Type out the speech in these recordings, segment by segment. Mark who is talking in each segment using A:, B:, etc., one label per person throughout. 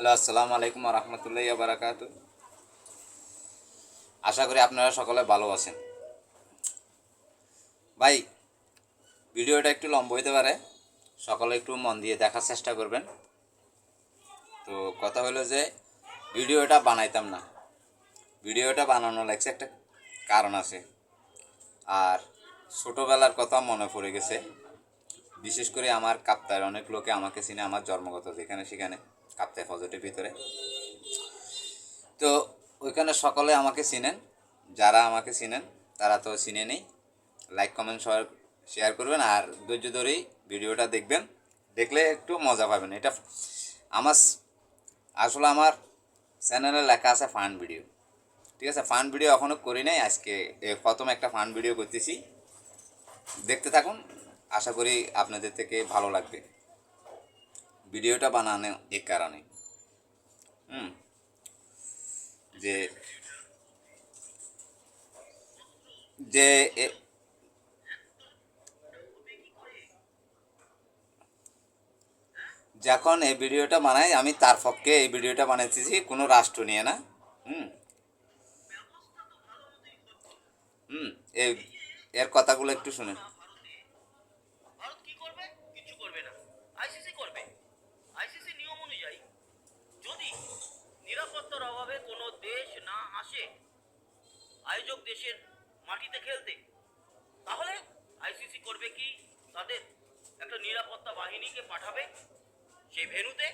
A: Hello, আসসালামু আলাইকুম রহমতুল্লাহ বারাকাতু। আশা করি আপনারা সকলে ভালো আছেন। ভাই, ভিডিওটা একটু লম্বা হইতে পারে, সকলে একটু মন দিয়ে দেখার চেষ্টা করবেন। তো কথা হলো যে, ভিডিওটা বানাইতাম না। ভিডিওটা বানানো লাগছে একটা কারণ আছে। আর ছোটোবেলার কথা মনে পড়ে গেছে। বিশেষ করে আমার কাপ্তায় অনেক লোকে আমাকে চিনে আমার জন্মগত যেখানে সেখানে কাপ্তায় ফজটের ভিতরে। তো ওইখানে সকলে আমাকে চিনেন, যারা আমাকে চিনেন, তারা তো চিনে নেই। লাইক কমেন্ট শেয়ার শেয়ার করবেন আর ধৈর্য ধরেই ভিডিওটা দেখবেন। দেখলে একটু মজা পাবেন। এটা আমার আসলে আমার চ্যানেলে লেখা আছে ফান ভিডিও ঠিক আছে? ফান ভিডিও এখনও করি নাই। আজকে প্রথম একটা ফান ভিডিও করতেছি। দেখতে থাকুন। আশা করি আপনাদের থেকে ভালো লাগবে। ভিডিওটা বানানো এ কারণে। হুম। যে যে যখন এই ভিডিওটা বানাই, আমি তার পক্ষে এই ভিডিওটা বানাইতেছি, কোনো রাষ্ট্র নিয়ে না। হুম। হুম এর কথাগুলো একটু শুনেন
B: ভারত কি করবে কিছু করবে না আইসিসি করবে আইসিসি নিয়ম অনুযায়ী যদি নিরাপত্তার অভাবে কোনো দেশ না আসে আয়োজক দেশের মাটিতে খেলতে। তাহলে আইসিসি করবে কি? তাদের একটা নিরাপত্তা বাহিনীকে পাঠাবে, সেই ভেন্যুতে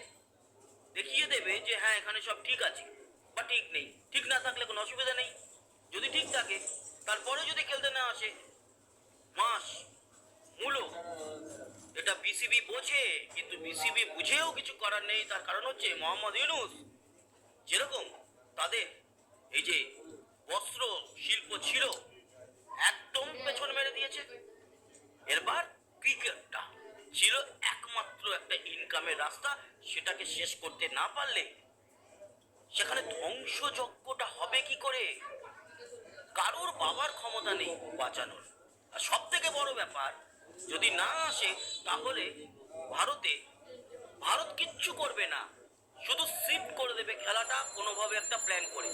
B: দেখিয়ে দেবে যে হ্যাঁ এখানে সব ঠিক আছে বা ঠিক নেই। ঠিক না থাকলে কোনো অসুবিধা নেই। যদি ঠিক থাকে তারপরে যদি খেলতে না আসে, মাস, মূলো, এটা বিসিবি বোঝে, কিন্তু বিসিবি বুঝেও কিছু করার নেই। তার কারণ হচ্ছে মোহাম্মদ ইউনুস। যেরকম তাদের এই যে বস্ত্র, শিল্প ছিল। একদম পেছন মেরে দিয়েছে। এরবার ক্রিকেটটা ছিল একমাত্র একটা ইনকামের রাস্তা। সেটাকে শেষ করতে না পারলে সেখানে ধ্বংসযজ্ঞটা হবে কি করে? কারোর বাবার ক্ষমতা নেই বাঁচানোর। আর সব থেকে বড় ব্যাপার, যদি না আসে, তাহলে ভারতে, ভারত কিচ্ছু করবে না। শুধু শিফট করে দেবে খেলাটা, কোনোভাবে একটা প্ল্যান করে।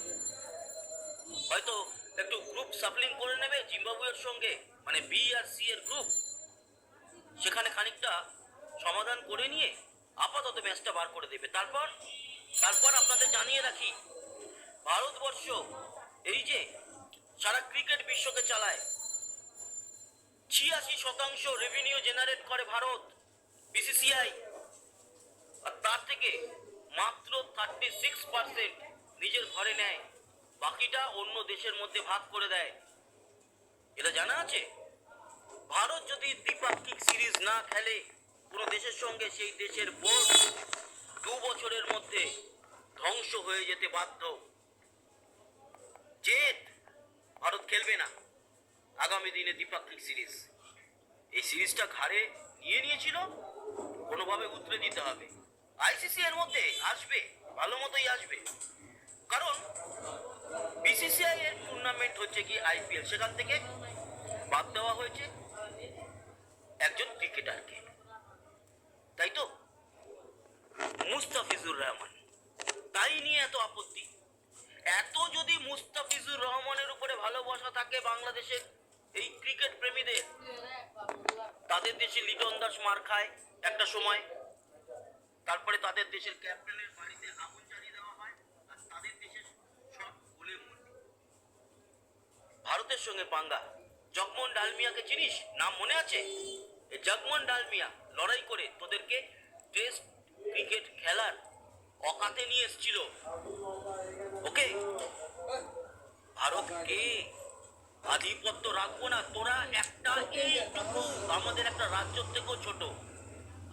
B: হয়তো একটু গ্রুপ সাপলিং করে নেবে জিম্বাবুয়ের সঙ্গে মানে বি আর সি এর গ্রুপ সেখানে খানিকটা সমাধান করে নিয়ে আপাতত ম্যাচটা বার করে দেবে। তারপর তারপর আপনাদের জানিয়ে রাখি, ভারতবর্ষ এই যে সারা ক্রিকেট বিশ্বকে চালায়, ছিয়াশি শতাংশ রেভিনিউ জেনারেট করে ভারত বিসিসিআই আর তার থেকে মাত্র থার্টি সিক্স পার্সেন্ট নিজের ঘরে নেয়। বাকিটা অন্য দেশের মধ্যে ভাগ করে দেয়। এটা জানা আছে? ভারত যদি দ্বিপাক্ষিক সিরিজ না খেলে, কোনো দেশের সঙ্গে সেই দেশের বোর্ড দু বছরের মধ্যে ধ্বংস হয়ে যেতে বাধ্য। জেদ ভারত খেলবে না আগামী দিনে দ্বিপাক্ষিক সিরিজ। এই সিরিজটা ঘাড়ে নিয়ে নিয়েছিল, কোনোভাবে উতরে দিতে হবে। আইসিসি এর মধ্যে আসবে, ভালো মতোই আসবে। কারণ বিসিসিআই এর টুর্নামেন্ট হচ্ছে কি আইপিএল সেখান থেকে বাদ দেওয়া হয়েছে একজন ক্রিকেটারকে তাই তো? মুস্তাফিজুর রহমান। তাই নিয়ে এত আপত্তি। এত যদি মুস্তাফিজুর রহমানের উপরে ভালোবাসা থাকে বাংলাদেশের এই ক্রিকেট প্রেমীদের, তাদের দেশে লিটন দাস মার খায় একটা সময়, তারপরে তাদের দেশের ক্যাপ্টেনের বাড়িতে আগুন জ্বালিয়ে দেওয়া হয় আর তাদের দেশের সব গুলে মরবে ভারতের সঙ্গে পাঙ্গা। জগমোহন ডালমিয়াকে চিনিস? নাম মনে আছে? জগমোহন ডালমিয়া লড়াই করে তোদেরকে টেস্ট ক্রিকেট খেলার অকাতে নিয়ে এসেছিল। ওকে? ভারতকে আধিপত্য রাখব না। তোরা একটা এইটুকু আমাদের একটা রাজ্য থেকেও ছোট।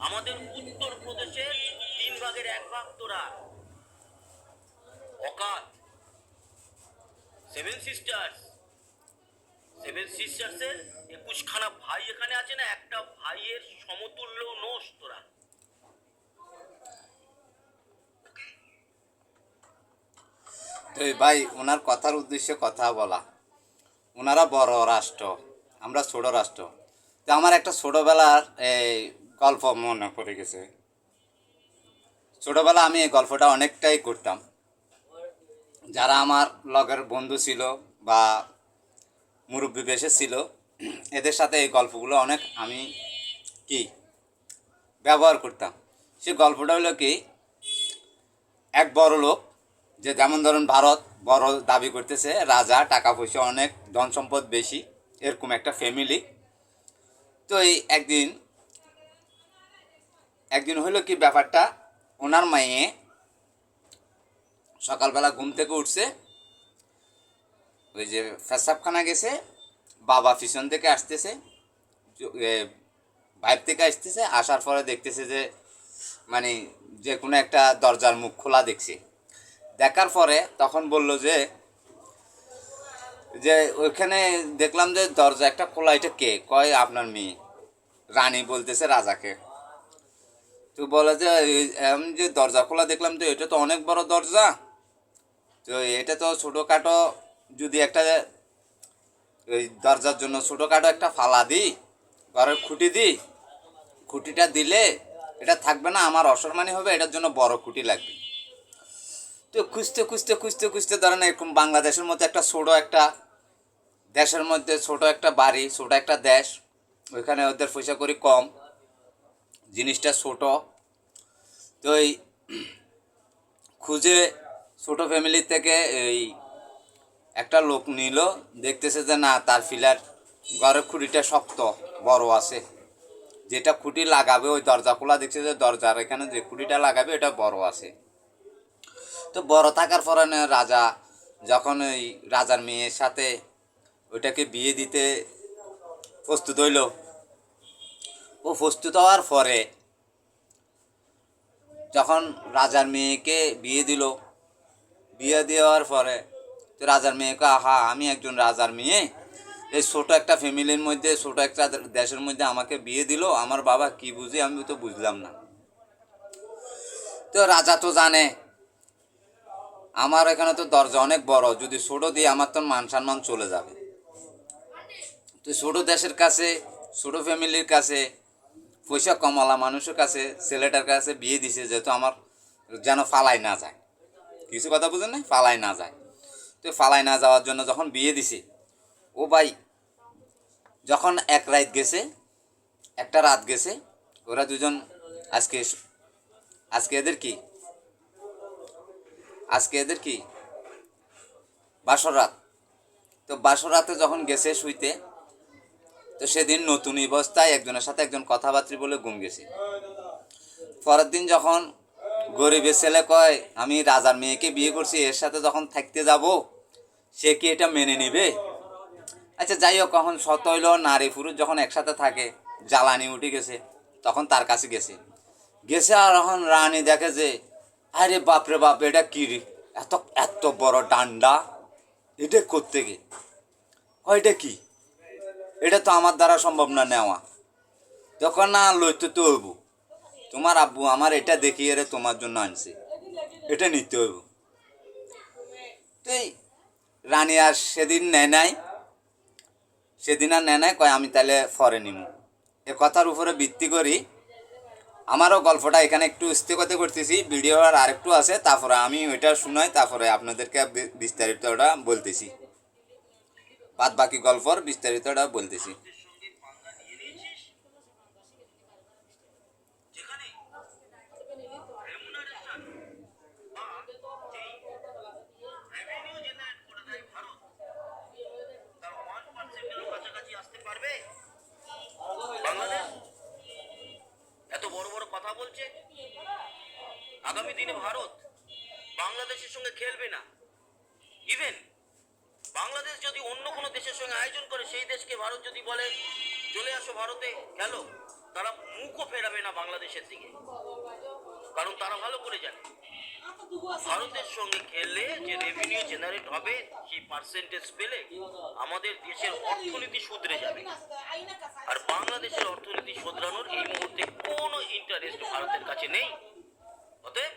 B: আমাদের উত্তর প্রদেশের তিন ভাগের এক ভাগ তোরা। অকাত। সেভেন সিস্টার্স সেভেন সিস্টার্সের একুশখানা ভাই এখানে আছে না? একটা ভাইয়ের সমতুল্য নোস তোরা।
A: তো ভাই, ওনার কথার উদ্দেশ্যে কথা বলা। ওনারা বড় রাষ্ট্র, আমরা ছোট রাষ্ট্র। তো আমার একটা ছোটোবেলার এই গল্প মনে পড়ে গেছে। ছোটোবেলা আমি এই গল্পটা অনেকটাই করতাম। যারা আমার লগের বন্ধু ছিল বা মুরব্বী বেশে ছিল। এদের সাথে এই গল্পগুলো অনেক আমি কি ব্যবহার করতাম। সে গল্পটা হলো কি, এক বড় লোক যে যেমন ধরুন ভারত বড় দাবি করতেছে, রাজা টাকা পয়সা অনেক, ধন সম্পদ বেশি, এরকম একটা ফ্যামিলি তো এই একদিন একদিন হলো কি ব্যাপারটা, ওনার মায়ে সকালবেলা ঘুম থেকে উঠছে ওই যে পেশাবখানা গেছে, বাবা পিছন থেকে আসতেছে বাইর থেকে আসতেছে, আসার পরে দেখতেছে যে মানে যে কোনো একটা দরজার মুখ খোলা দেখছে। দেখার পরে তখন বলল যে যে ওইখানে দেখলাম যে দরজা একটা খোলা, এটা কে? কয়, আপনার মেয়ে। রানী বলতেছে রাজাকে। তো বলে যে আমি যে দরজা খোলা দেখলাম তো, এটা তো অনেক বড় দরজা। তো এটা তো ছোটোখাটো যদি একটা ওই দরজার জন্য ছোটোখাটো একটা ফালা দিই, ঘরের খুঁটি দিই, খুঁটিটা দিলে এটা থাকবে না, আমার অসম্মানি হবে, এটার জন্য বড় খুঁটি লাগবে। তো খুঁজতে খুঁজতে খুঁজতে খুঁজতে ধরেন এরকম বাংলাদেশের মধ্যে একটা ছোটো একটা দেশের মধ্যে ছোট একটা বাড়ি, ছোট একটা দেশ, ওইখানে ওদের পয়সা করি কম, জিনিসটা ছোট। তো এই খুঁজে ছোট ফ্যামিলি থেকে এই একটা লোক নিল, দেখতেছে যে না, তার ফিলার ঘরের খুঁটিটা শক্ত, বড় আছে। যেটা খুঁটি লাগাবে, ওই দরজা খোলা দেখছে যে দরজার এখানে যে খুঁটিটা লাগাবে এটা বড় আছে। তো বড় থাকার পরে রাজা যখন ওই রাজার মেয়ের সাথে ওইটাকে বিয়ে দিতে প্রস্তুত হইল, ও প্রস্তুত হওয়ার পরে যখন রাজার মেয়েকে বিয়ে দিল, বিয়ে দেওয়ার পরে তো রাজার মেয়েকে আহা, আমি একজন রাজার মেয়ে। এই ছোট একটা ফ্যামিলির মধ্যে, ছোট একটা দেশের মধ্যে আমাকে বিয়ে দিল। আমার বাবা কি বুঝে আমি তো বুঝলাম না। তো রাজা তো জানে। আমার এখানে তো দরজা অনেক বড়। যদি ছোট দিয়ে আমার তো মান সম্মান চলে যাবে। তো ছোট দেশের কাছে, ছোট ফ্যামিলির কাছে, পয়সা কমলা মানুষের কাছে, ছেলেটার কাছে বিয়ে দিছে, যেহেতু আমার যেন ফালাই না যায়। কিছু কথা বুঝেন না ফালাই না যায়। তো ফালাই না যাওয়ার জন্য যখন বিয়ে দিছে, ও ভাই যখন এক রাত গেছে, একটা রাত গেছে, ওরা দুজন আজকে আজকে এদের কি? আজকে এদের কি? বাসর রাত। তো বাসর রাতে যখন গেছে শুইতে, তো সেদিন নতুন অবস্থায় একজনের সাথে একজন কথাবার্তা বলে ঘুম গেছে। পরের দিন যখন গরিবের ছেলে কয়, আমি রাজার মেয়েকে বিয়ে করছি, এর সাথে যখন থাকতে যাব, সে কি এটা মেনে নিবে? আচ্ছা যাই হোক কখন সত হইল, নারী পুরুষ যখন একসাথে থাকে, জ্বালানি উঠে গেছে, তখন তার কাছে গেছে। গেছে আর এখন রানী দেখে যে, আরে বাপরে বাপ, এটা কি? এত এত বড় ডান্ডা, এটা করতে গে এটা কি? এটা তো আমার দ্বারা সম্ভব না নেওয়া। যখন না লইতে তো হইব। তোমার আব্বু আমার এটা দেখিয়ে রে তোমার জন্য আনছে। এটা নিতে হইব। তুই রানী আর সেদিন নেয় নাই। সেদিন আর নেয় নাই, কয় আমি তাহলে ফরে নিমু। এ কথার উপরে ভিত্তি করি আমারও গল্পটা এখানে একটু স্থিকতে করতেছি, ভিডিও আর আরেকটু আছে, তারপরে আমি ওইটা শুনাই, তারপরে আপনাদেরকে বিস্তারিতটা বলতেছি। বাদ বাকি গল্পর বিস্তারিতটা বলতেছি
B: ভারতের সঙ্গে পাঙ্গা নিয়ে নিয়েছিস যেখানে remuneration বা যেই revenue generate করে দেয় ভারত, তার 1% এরও কাছাকাছি আসতে পারবে? বাংলাদেশ? এত বড় বড় কথা বলছে? আগামী দিনে ভারত বাংলাদেশের সঙ্গে খেলবে না। ইভেন বাংলাদেশ যদি অন্য কোনো দেশের সঙ্গে আয়োজন করে, সেই দেশকে ভারত যদি বলে, চলে আসো ভারতে, খেলো। তারা মুখও ফেরাবে না বাংলাদেশের দিকে। কারণ তারা ভালো করে জানে। ভারতের সঙ্গে খেললে যে রেভিনিউ জেনারেট হবে, সেই পার্সেন্টেজ পেলে আমাদের দেশের অর্থনীতি শুধরে যাবে। আর বাংলাদেশের অর্থনীতি শুধরানোর এই মুহূর্তে কোনো ইন্টারেস্ট ভারতের কাছে নেই। অতএব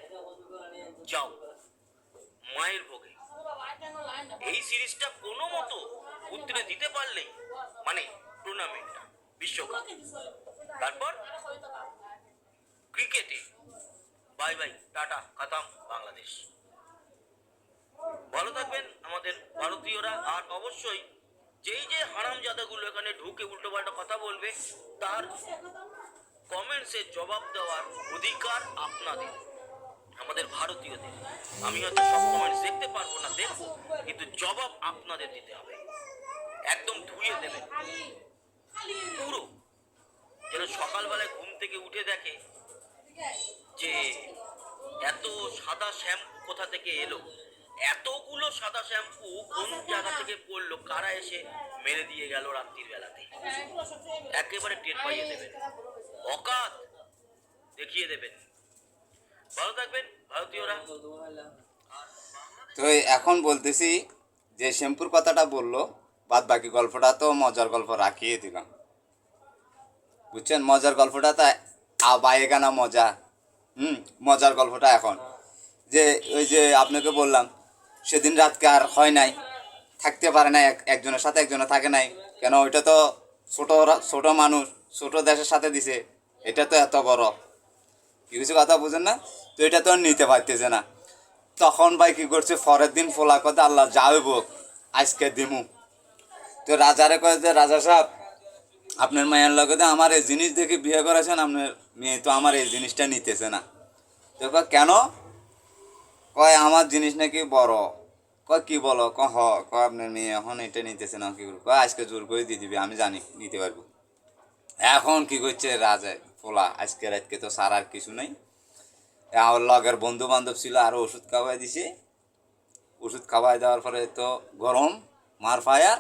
B: যাও, মায়ের ভোগে। এই সিরিজটা কোনো মতো উত্তরে দিতে পারলেই মানে টুর্নামেন্টটা বিশ্বকাপ। তারপর ক্রিকেটে বাই বাই, টাটা, খাতাম, বাংলাদেশ। ভালো থাকবেন আমাদের ভারতীয়রা, আর অবশ্যই যেই যে হারাম জাদাগুলো এখানে ঢুকে উল্টো পাল্টা কথা বলবে, তার কমেন্টসে জবাব দেওয়ার অধিকার আপনাদের, আমাদের ভারতীয়দের। আমি হয়তো সব কমেন্টস দেখতে পারব না, দেখব, কিন্তু জবাব আপনাদের দিতে হবে। একদম ধুয়ে দেবেন। পুরো। যেন সকালবেলায় ঘুম থেকে উঠে দেখে যে এত সাদা শ্যাম্পু কোথা থেকে এলো? এতগুলো সাদা শ্যাম্পু কোন জায়গা থেকে পড়ল? কারা এসে মেরে দিয়ে গেল রাত্রির বেলাতে? একেবারে টের পাইয়ে দেবেন। অকাত দেখিয়ে দেবেন। ভালো থাকবেন, ভারতীয়রা।
A: তো এখন বলতেছি, যে শ্যাম্পুর কথাটা বলল বাদ বাকি গল্পটা তো মজার গল্প রাখিয়ে দিলাম। বুঝছেন? মজার গল্পটা তা আবায়েগা না মজা। হুম, মজার গল্পটা এখন। যে ওই যে আপনাকে বললাম, সেদিন রাতকে আর হয় নাই, থাকতে পারে না এক একজনের সাথে একজনের থাকে নাই। কেন, ওইটা তো ছোটো ছোটো মানুষ, ছোটো দেশের সাথে দিছে, এটা তো এত বড়। কি কিছু কথা বুঝেন না? তো এটা তো নিতে পারতেছে না। তখন ভাই কী করছে, পরের দিন ফোলা কথা আল্লাহ যাইব আজকে দিমু। তো রাজারে কয়ে যে রাজা সাহেব, আপনার মায়ের লগে আমার এই জিনিস দেখে বিয়ে করেছেন, আপনার মেয়ে তো আমার এই জিনিসটা নিতেছে না। তো কেন? কয়, আমার জিনিস নাকি বড়। কয়, কি বলো? ক হ, কয়, আপনার মেয়ে এখন এটা নিতেছে না, কি করব আজকে জোর করে দিয়ে দিবি, আমি জানি নিতে পারব। এখন কি করছে রাজা, পোলা? আজকে রাতকে তো সার আর কিছু নেই। আমার লগের বন্ধু বান্ধব ছিল আরও ওষুধ খাওয়াই দিছে। ওষুধ খাওয়াই দেওয়ার পরে তো গরম, মার ফায়ার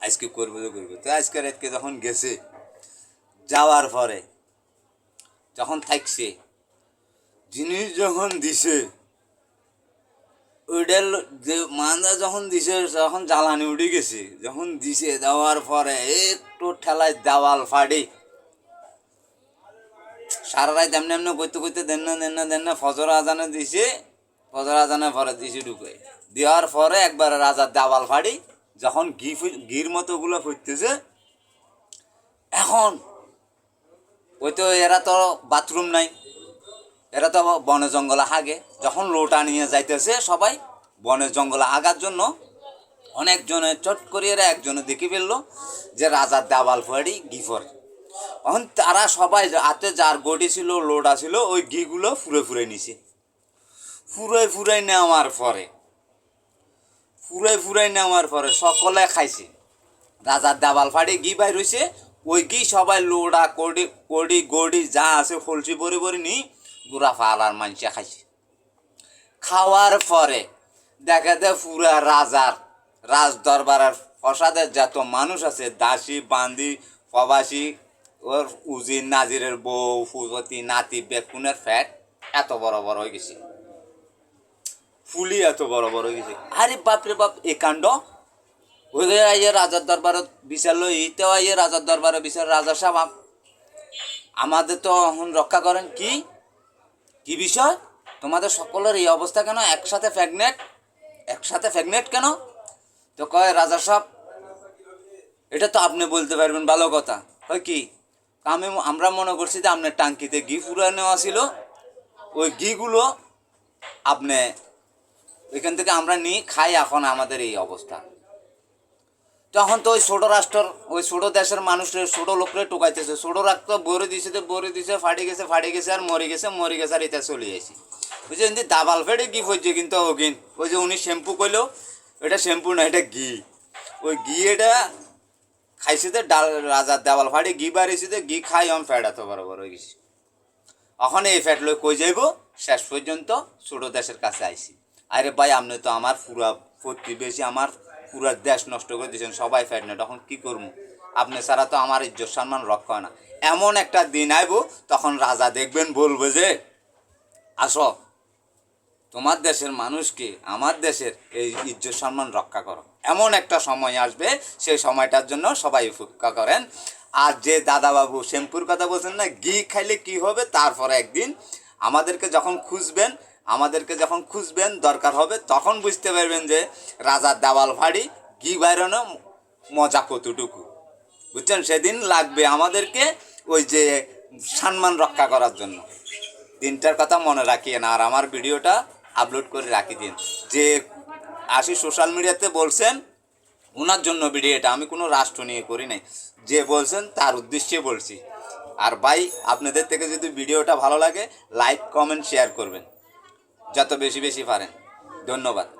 A: আজকে করবে তো করব। তো আজকে রাতকে যখন গেছে, যাওয়ার পরে যখন থাকছে। জিনিস যখন দিছে ওইটার যে যখন দিছে যখন জ্বালানি উঠে গেছে। যখন দিছে দেওয়ার পরে একটু ঠেলায় দেওয়াল ফাড়ি। সারা রাত এমনি এমনি করতে করতে দেন না দেন না দেন না ফজর আজানে দিছে, ফজর আজানে পরে দিছে ঢুকে। দেওয়ার পরে একবার রাজার দেওয়াল ফাড়ি, যখন ঘি ঘির মতো ওগুলো ফুটতেছে, এখন ওই তো এরা তো বাথরুম নাই। এরা তো বনে জঙ্গলে হাগে। যখন লোটা নিয়ে যাইতেছে সবাই বনে জঙ্গলে হাগার জন্য অনেকজনে চট করে এরা একজনে দেখে ফেলল যে রাজার দেওয়াল ফাড়ি গিফর এখন তারা সবাই হাতে যার গড়ি ছিল লোডা ছিল, ওই ঘিগুলো ফুরে ফুরে নিছে। ফুরে ফুরে নেওয়ার পরে ফুরে ফুরে নেওয়ার পরে সকলে খাইছে। রাজার দেওয়াল ফাড়ি ঘি বাইর হয়েছে ওই ঘি সবাই লোডা, কড়ি কড়ি, গড়ি, যা আছে, ফলসি ভরে ভরে নি, গুড়া ফালার মানুষে খাইছে। খাওয়ার পরে দেখা যায় পুরা রাজার রাজ দরবারের ফসাদের যত মানুষ আছে, দাসী, বান্দি, প্রবাসী, ওর উজির নাজিরের বউ ফুজতি নাতি, বেকুনের ফ্যাট এত বড় বড় হয়ে গেছে। ফুলি এত বড় বড় হয়ে গেছে। আরে বাপরে বাপ, এ কাণ্ড যে আইয়ে রাজার দরবারত বিচার লই, ইতেও আইয়ে রাজার দরবারে বিচার, রাজা সাহেব আম- আমাদের তো এখন রক্ষা করেন কি? কি বিষয়? তোমাদের সকলের এই অবস্থা কেন? একসাথে প্রেগনেট একসাথে প্রেগনেট কেন? তো কয়, রাজা সাহেব, এটা তো আপনি বলতে পারবেন, ভালো কথা। হয় কি? আমি আমরা মনে করছি যে আপনার টাঙ্কিতে ঘি ফুরা নেওয়া ছিল। ওই ঘিগুলো আপনি ওইখান থেকে আমরা নিয়ে খাই এখন আমাদের এই অবস্থা। তখন তো ওই ছোট রাষ্ট্র ওই ছোট দেশের মানুষের, ছোট লোকরে টোকাইতেছে। ছোট রাখতো বরে দিছে তো বরে দিছে ফাটি গেছে ফাটি গেছে, আর মরে গেছে মরে গেছে, আর এটা চলে আসি বুঝছে কিন্তু দাবাল ফেটে গি হয়েছে কিন্তু ওগিন ওই যে উনি শ্যাম্পু কইলো, এটা শ্যাম্পু না, এটা ঘি। ওই ঘি এটা খাইছে তো ডাল রাজার দেওয়াল ফাড়ি ঘি বাড়িছে তো ঘি খাই আমি বড় বড় হয়ে গেছি এখন এই ফ্যাট লই কই যাইব? শেষ পর্যন্ত ছোট দেশের কাছে আইসি আরে ভাই, আপনি তো আমার পুরা প্রতিবেশী, আমার পুরা দেশ নষ্ট করে দিয়েছেন, সবাই ফ্যাট না তখন কী করব? আপনি ছাড়া তো আমার ইজ্জত, সম্মান রক্ষা হয় না। এমন একটা দিন আইব, তখন রাজা দেখবেন বলব যে, আসো, তোমার দেশের মানুষকে আমার দেশের এই ইজ্জত, সম্মান রক্ষা করো। এমন একটা সময় আসবে, সেই সময়টার জন্য সবাই উপেক্ষা করেন। আর যে দাদাবাবু শ্যাম্পুর কথা বলছেন না, ঘি খাইলে কি হবে? তারপরে একদিন আমাদেরকে যখন খুঁজবেন আমাদেরকে যখন খুঁজবেন, দরকার হবে, তখন বুঝতে পারবেন যে রাজার দেওয়াল ফাড়ি ঘি বাইরানো মজা কতটুকু। বুঝছেন? সেদিন লাগবে আমাদেরকে ওই যে সম্মান রক্ষা করার জন্য। দিনটার কথা মনে রাখিয়েন আর আমার ভিডিওটা আপলোড করে রাখি দিন। যে আসি সোশ্যাল মিডিয়াতে বলছেন ওনার জন্য ভিডিওটা আমি কোনো রাষ্ট্র নিয়ে করি নাই। যে বলছেন, তার উদ্দেশ্যে বলছি। আর ভাই, আপনাদের থেকে যদি ভিডিওটা ভালো লাগে লাইক কমেন্ট শেয়ার করবেন। যত বেশি বেশি পারেন। ধন্যবাদ।